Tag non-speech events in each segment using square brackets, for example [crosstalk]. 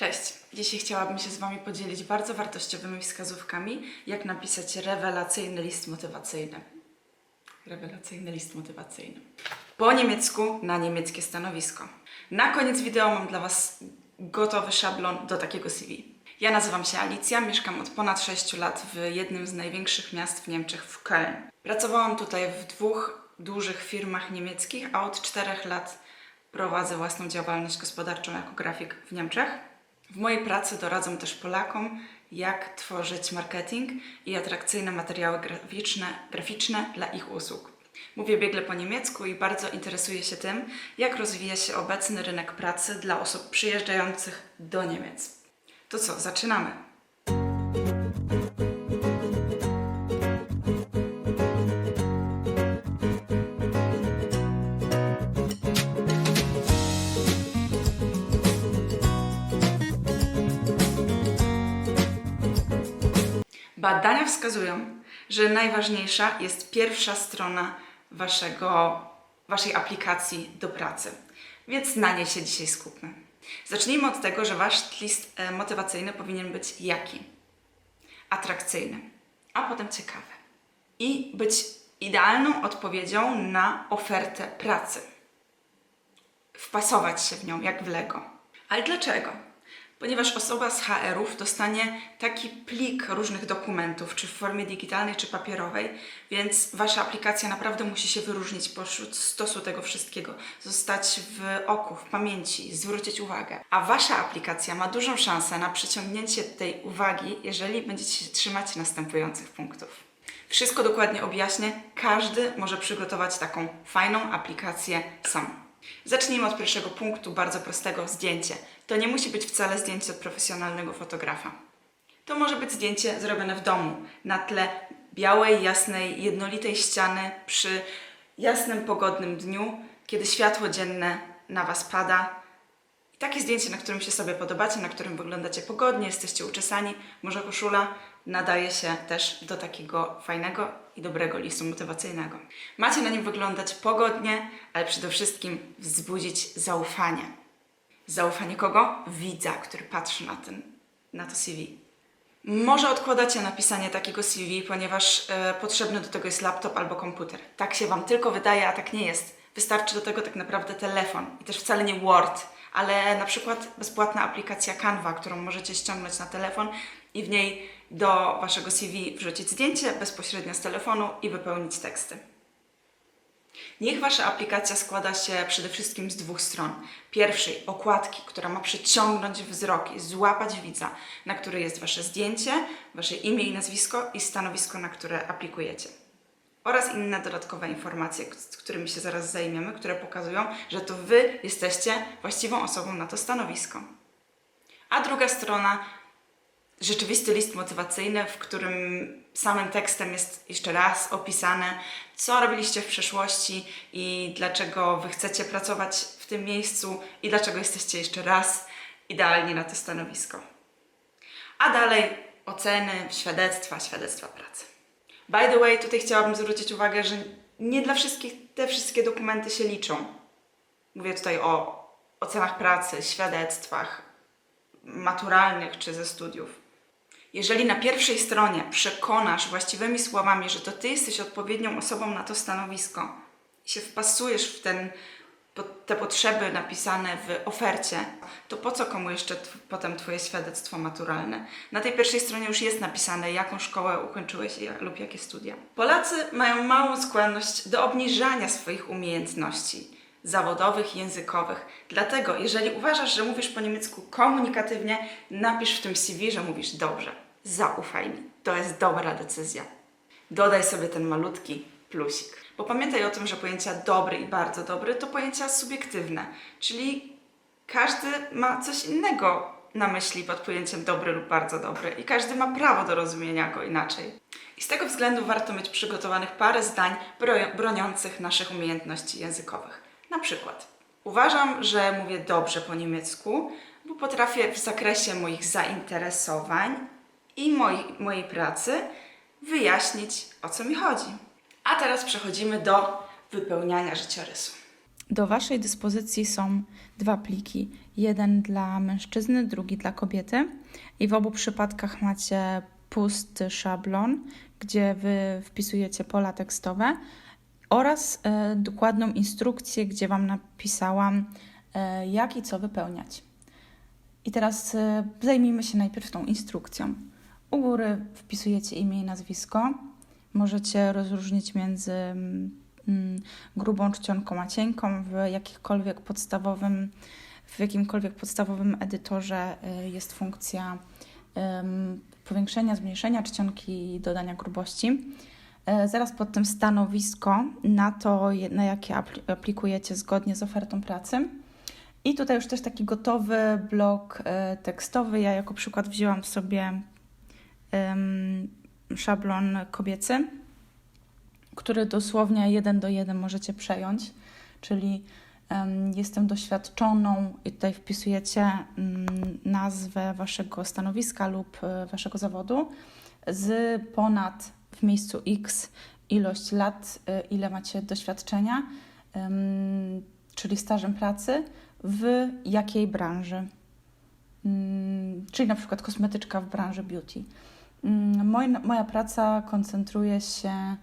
Cześć! Dzisiaj chciałabym się z Wami podzielić bardzo wartościowymi wskazówkami, jak napisać rewelacyjny list motywacyjny. Rewelacyjny list motywacyjny. Po niemiecku na niemieckie stanowisko. Na koniec wideo mam dla Was gotowy szablon do takiego CV. Ja nazywam się Alicja, mieszkam od ponad 6 lat w jednym z największych miast w Niemczech, w Köln. Pracowałam tutaj w dwóch dużych firmach niemieckich, a od 4 lat prowadzę własną działalność gospodarczą jako grafik w Niemczech. W mojej pracy doradzam też Polakom, jak tworzyć marketing i atrakcyjne materiały graficzne, graficzne dla ich usług. Mówię biegle po niemiecku i bardzo interesuję się tym, jak rozwija się obecny rynek pracy dla osób przyjeżdżających do Niemiec. To co, zaczynamy? Badania wskazują, że najważniejsza jest pierwsza strona waszego, waszej aplikacji do pracy, więc na niej się dzisiaj skupmy. Zacznijmy od tego, że wasz list e, motywacyjny powinien być jaki? Atrakcyjny, a potem ciekawy. I być idealną odpowiedzią na ofertę pracy. Wpasować się w nią jak w Lego. Ale dlaczego? Ponieważ osoba z HR-ów dostanie taki plik różnych dokumentów, czy w formie digitalnej, czy papierowej, więc wasza aplikacja naprawdę musi się wyróżnić pośród stosu tego wszystkiego, zostać w oku, w pamięci, zwrócić uwagę. A wasza aplikacja ma dużą szansę na przyciągnięcie tej uwagi, jeżeli będziecie się trzymać następujących punktów. Wszystko dokładnie objaśnię. Każdy może przygotować taką fajną aplikację sam. Zacznijmy od pierwszego punktu, bardzo prostego zdjęcie. To nie musi być wcale zdjęcie od profesjonalnego fotografa. To może być zdjęcie zrobione w domu, na tle białej, jasnej, jednolitej ściany przy jasnym, pogodnym dniu, kiedy światło dzienne na Was pada. I takie zdjęcie, na którym się sobie podobacie, na którym wyglądacie pogodnie, jesteście uczesani, może koszula, nadaje się też do takiego fajnego i dobrego listu motywacyjnego. Macie na nim wyglądać pogodnie, ale przede wszystkim wzbudzić zaufanie. Zaufanie kogo? Widza, który patrzy na, ten, na to CV. Może odkładacie napisanie takiego CV, ponieważ e, potrzebny do tego jest laptop albo komputer. Tak się Wam tylko wydaje, a tak nie jest. Wystarczy do tego tak naprawdę telefon i też wcale nie Word, ale na przykład bezpłatna aplikacja Canva, którą możecie ściągnąć na telefon i w niej do Waszego CV wrzucić zdjęcie bezpośrednio z telefonu i wypełnić teksty. Niech Wasza aplikacja składa się przede wszystkim z dwóch stron. Pierwszej okładki, która ma przyciągnąć wzrok i złapać widza, na której jest Wasze zdjęcie, Wasze imię i nazwisko i stanowisko, na które aplikujecie. Oraz inne dodatkowe informacje, z którymi się zaraz zajmiemy, które pokazują, że to Wy jesteście właściwą osobą na to stanowisko. A druga strona rzeczywisty list motywacyjny, w którym samym tekstem jest jeszcze raz opisane, co robiliście w przeszłości i dlaczego wy chcecie pracować w tym miejscu i dlaczego jesteście jeszcze raz idealni na to stanowisko. A dalej oceny, świadectwa, świadectwa pracy. By the way, tutaj chciałabym zwrócić uwagę, że nie dla wszystkich te wszystkie dokumenty się liczą. Mówię tutaj o ocenach pracy, świadectwach maturalnych czy ze studiów. Jeżeli na pierwszej stronie przekonasz właściwymi słowami, że to ty jesteś odpowiednią osobą na to stanowisko się wpasujesz w ten, te potrzeby napisane w ofercie, to po co komu jeszcze potem twoje świadectwo maturalne? Na tej pierwszej stronie już jest napisane, jaką szkołę ukończyłeś lub jakie studia. Polacy mają małą skłonność do obniżania swoich umiejętności zawodowych, językowych. Dlatego, jeżeli uważasz, że mówisz po niemiecku komunikatywnie, napisz w tym CV, że mówisz dobrze. Zaufaj mi. To jest dobra decyzja. Dodaj sobie ten malutki plusik. Bo pamiętaj o tym, że pojęcia dobry i bardzo dobry to pojęcia subiektywne, czyli każdy ma coś innego na myśli pod pojęciem dobry lub bardzo dobry i każdy ma prawo do rozumienia go inaczej. I z tego względu warto mieć przygotowanych parę zdań bro- broniących naszych umiejętności językowych. Na przykład, uważam, że mówię dobrze po niemiecku, bo potrafię w zakresie moich zainteresowań i mojej, mojej pracy wyjaśnić, o co mi chodzi. A teraz przechodzimy do wypełniania życiorysu. Do Waszej dyspozycji są dwa pliki. Jeden dla mężczyzny, drugi dla kobiety. I w obu przypadkach macie pusty szablon, gdzie Wy wpisujecie pola tekstowe oraz e, dokładną instrukcję, gdzie Wam napisałam, e, jak i co wypełniać. I teraz e, zajmijmy się najpierw tą instrukcją. U góry wpisujecie imię i nazwisko. Możecie rozróżnić między mm, grubą czcionką a cienką w jakikolwiek podstawowym, w jakimkolwiek podstawowym edytorze jest funkcja powiększenia, zmniejszenia czcionki i dodania grubości. E, zaraz pod tym stanowisko na to, na jakie aplikujecie zgodnie z ofertą pracy. I tutaj już też taki gotowy blok e, tekstowy. Ja jako przykład wzięłam sobie szablon kobiecy, który dosłownie jeden do jeden możecie przejąć, czyli jestem doświadczoną i tutaj wpisujecie um, nazwę waszego stanowiska lub um, waszego zawodu z ponad w miejscu X ilość lat, e, ile macie doświadczenia, czyli stażem pracy, w jakiej branży. Czyli na przykład kosmetyczka w branży beauty. Moja, moja praca koncentruje się.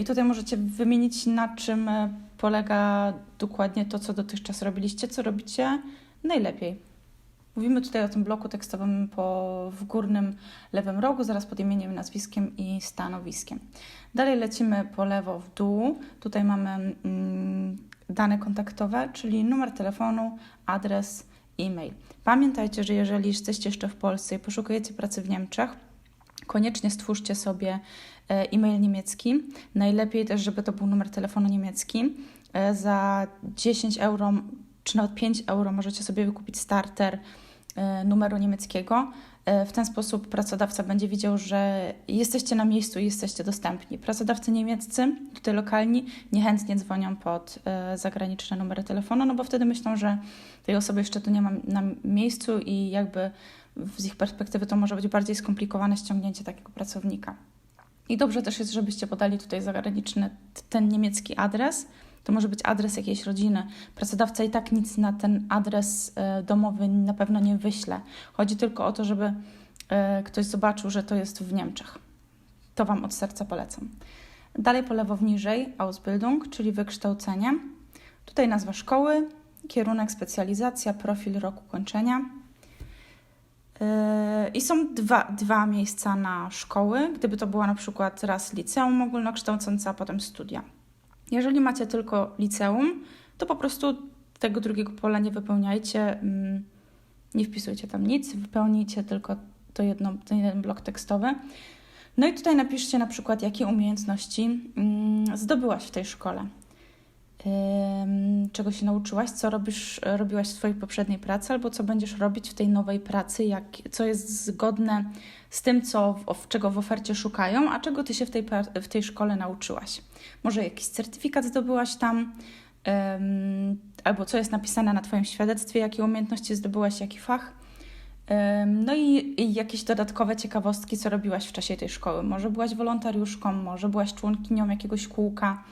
I tutaj możecie wymienić, na czym polega dokładnie to, co dotychczas robiliście, co robicie najlepiej. Mówimy tutaj o tym bloku tekstowym po, w górnym lewym rogu, zaraz pod imieniem, nazwiskiem i stanowiskiem. Dalej lecimy po lewo w dół. Tutaj mamy mm, dane kontaktowe, czyli numer telefonu, adres, e-mail. Pamiętajcie, że jeżeli jesteście jeszcze w Polsce i poszukujecie pracy w Niemczech, koniecznie stwórzcie sobie e, e-mail niemiecki. Najlepiej też, żeby to był numer telefonu niemiecki. E, za 10 euro czy nawet 5 euro możecie sobie wykupić starter e, numeru niemieckiego. W ten sposób pracodawca będzie widział, że jesteście na miejscu i jesteście dostępni. Pracodawcy niemieccy, tutaj lokalni, niechętnie dzwonią pod zagraniczne numery telefonu, no bo wtedy myślą, że tej osoby jeszcze tu nie ma na miejscu i jakby z ich perspektywy to może być bardziej skomplikowane ściągnięcie takiego pracownika. I dobrze też jest, żebyście podali tutaj zagraniczny, ten niemiecki adres. To może być adres jakiejś rodziny. Pracodawca i tak nic na ten adres e, domowy na pewno nie wyśle. Chodzi tylko o to, żeby e, ktoś zobaczył, że to jest w Niemczech. To Wam od serca polecam. Dalej po lewo niżej Ausbildung, czyli wykształcenie. Tutaj nazwa szkoły, kierunek, specjalizacja, profil roku kończenia. Yy, I są dwa, dwa miejsca na szkoły, gdyby to była na przykład raz liceum ogólnokształcące, a potem studia. Jeżeli macie tylko liceum, to po prostu tego drugiego pola nie wypełniajcie, mm, nie wpisujcie tam nic, wypełnijcie tylko to jedno, ten jeden blok tekstowy. No i tutaj napiszcie na przykład, jakie umiejętności mm, zdobyłaś w tej szkole czego się nauczyłaś, co robisz, robiłaś w swojej poprzedniej pracy, albo co będziesz robić w tej nowej pracy, jak, co jest zgodne z tym, co, w, czego w ofercie szukają, a czego ty się w tej, w tej szkole nauczyłaś. Może jakiś certyfikat zdobyłaś tam, albo co jest napisane na Twoim świadectwie, jakie umiejętności zdobyłaś, jaki fach. No i, i jakieś dodatkowe ciekawostki, co robiłaś w czasie tej szkoły. Może byłaś wolontariuszką, może byłaś członkinią jakiegoś kółka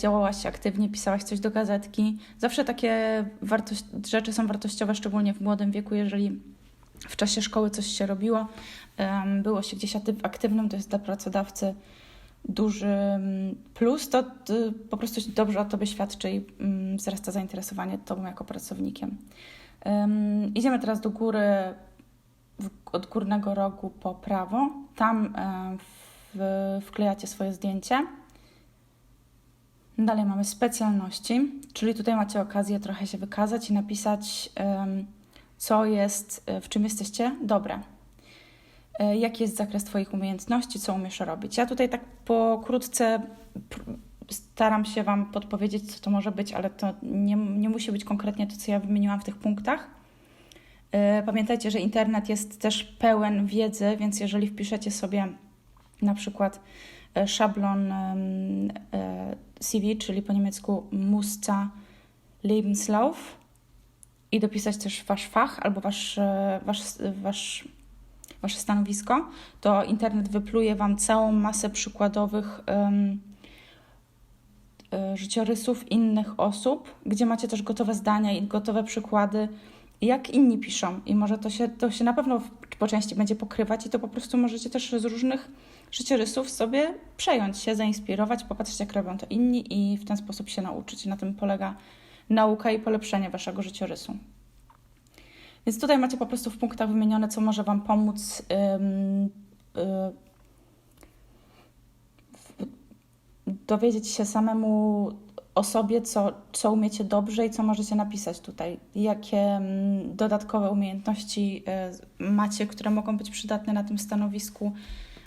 działałaś aktywnie, pisałaś coś do gazetki. Zawsze takie rzeczy są wartościowe, szczególnie w młodym wieku, jeżeli w czasie szkoły coś się robiło, było się gdzieś aktywnym, to jest dla pracodawcy duży mm, plus, to po prostu dobrze o Tobie świadczy i mm, wzrasta zainteresowanie Tobą jako pracownikiem. Idziemy teraz do góry, od górnego rogu po prawo. Tam wklejacie swoje zdjęcie. Dalej mamy specjalności, czyli tutaj macie okazję trochę się wykazać i napisać, co jest, e, w czym jesteście dobre. E, jaki jest zakres Twoich umiejętności, co umiesz robić. Ja tutaj tak pokrótce staram się Wam podpowiedzieć, co to może być, ale to nie, nie musi być konkretnie to, co ja wymieniłam w tych punktach. E, pamiętajcie, że internet jest też pełen wiedzy, więc jeżeli wpiszecie sobie na przykład szablon CV, czyli po niemiecku Muster Lebenslauf. I dopisać też wasz fach albo wasz, e, wasz, wasz, wasze stanowisko, to internet wypluje wam całą masę przykładowych um, życiorysów innych osób, gdzie macie też gotowe zdania i gotowe przykłady, jak inni piszą. I może to się, to się na pewno po części będzie pokrywać i to po prostu możecie też z różnych życiorysów sobie przejąć się, zainspirować, popatrzeć jak robią to inni i w ten sposób się nauczyć. Na tym polega nauka i polepszenie waszego życiorysu. Więc tutaj macie po prostu w punktach wymienione, co może Wam pomóc ym, y, dowiedzieć się samemu o sobie, co, co umiecie dobrze i co możecie napisać tutaj. Jakie mm, dodatkowe umiejętności y, macie, które mogą być przydatne na tym stanowisku.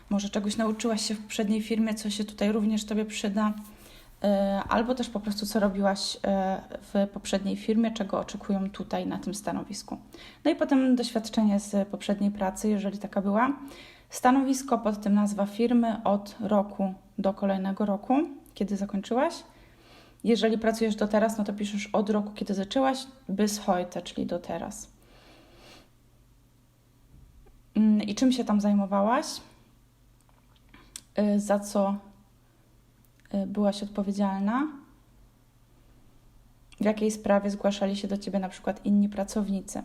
Może czegoś nauczyłaś się w poprzedniej firmie, co się tutaj również Tobie przyda. Y, Albo też po prostu, co robiłaś y, w poprzedniej firmie, czego oczekują tutaj na tym stanowisku. No i potem doświadczenie z poprzedniej pracy, jeżeli taka była. Stanowisko pod tym nazwa firmy od roku do kolejnego roku, kiedy zakończyłaś. Jeżeli pracujesz do teraz, no to piszesz od roku, kiedy zaczęłaś, bis heute, czyli do teraz. Mm, I czym się tam zajmowałaś? Y, Za co y, byłaś odpowiedzialna? W jakiej sprawie zgłaszali się do ciebie na przykład inni pracownicy?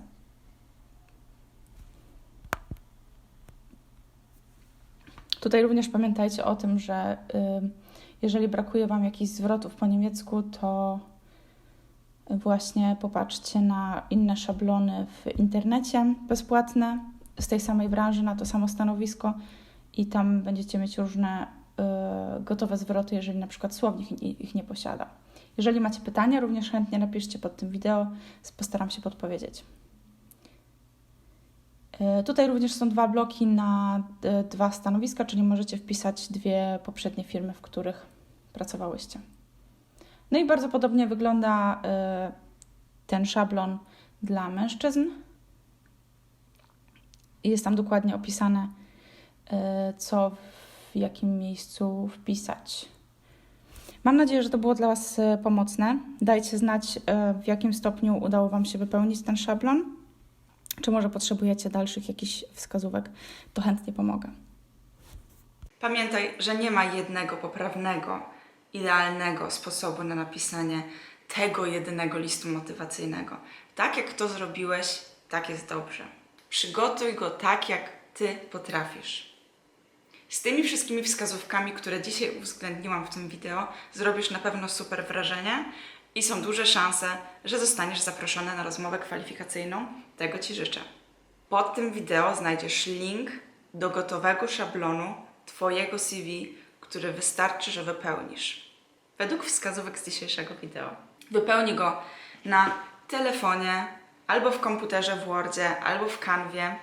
Tutaj również pamiętajcie o tym, że y, jeżeli brakuje Wam jakichś zwrotów po niemiecku, to właśnie popatrzcie na inne szablony w internecie bezpłatne z tej samej branży na to samo stanowisko i tam będziecie mieć różne y, gotowe zwroty, jeżeli na przykład słownik ich- ich nie posiada. Jeżeli macie pytania, również chętnie napiszcie pod tym wideo, postaram się podpowiedzieć. E, Tutaj również są dwa bloki na e, dwa stanowiska, czyli możecie wpisać dwie poprzednie firmy, w których pracowałyście. No i bardzo podobnie wygląda e, ten szablon dla mężczyzn. Jest tam dokładnie opisane, e, co w jakim miejscu wpisać. Mam nadzieję, że to było dla Was e, pomocne. Dajcie znać, w jakim stopniu udało Wam się wypełnić ten szablon. Czy może potrzebujecie dalszych jakichś wskazówek, to chętnie pomogę. Pamiętaj, że nie ma jednego poprawnego, idealnego sposobu na napisanie tego jedynego listu motywacyjnego. Tak jak to zrobiłeś, tak jest dobrze. Przygotuj go tak, jak ty potrafisz. Z tymi wszystkimi wskazówkami, które dzisiaj uwzględniłam w tym wideo, zrobisz na pewno super wrażenie i są duże szanse, że zostaniesz zaproszony na rozmowę kwalifikacyjną. Tego Ci życzę. Pod tym wideo znajdziesz link do gotowego szablonu Twojego CV, który wystarczy, że wypełnisz. Według wskazówek z dzisiejszego wideo. Wypełnij go na telefonie, albo w komputerze w Wordzie, albo w Canwie,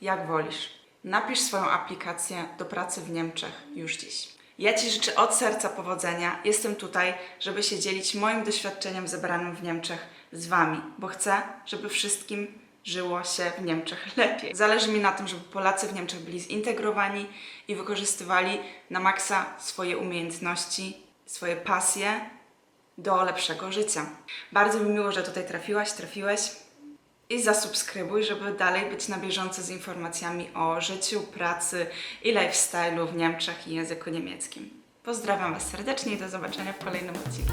jak wolisz. Napisz swoją aplikację do pracy w Niemczech już dziś. Ja Ci życzę od serca powodzenia. Jestem tutaj, żeby się dzielić moim doświadczeniem zebranym w Niemczech z Wami, bo chcę, żeby wszystkim żyło się w Niemczech [laughs] lepiej. Zależy mi na tym, żeby Polacy w Niemczech byli zintegrowani i wykorzystywali na maksa swoje umiejętności, swoje pasje do lepszego życia. Bardzo mi miło, że tutaj trafiłaś, trafiłeś i zasubskrybuj, żeby dalej być na bieżąco z informacjami o życiu, pracy i lifestyle'u w Niemczech i języku niemieckim. Pozdrawiam Was serdecznie i do zobaczenia w kolejnym odcinku.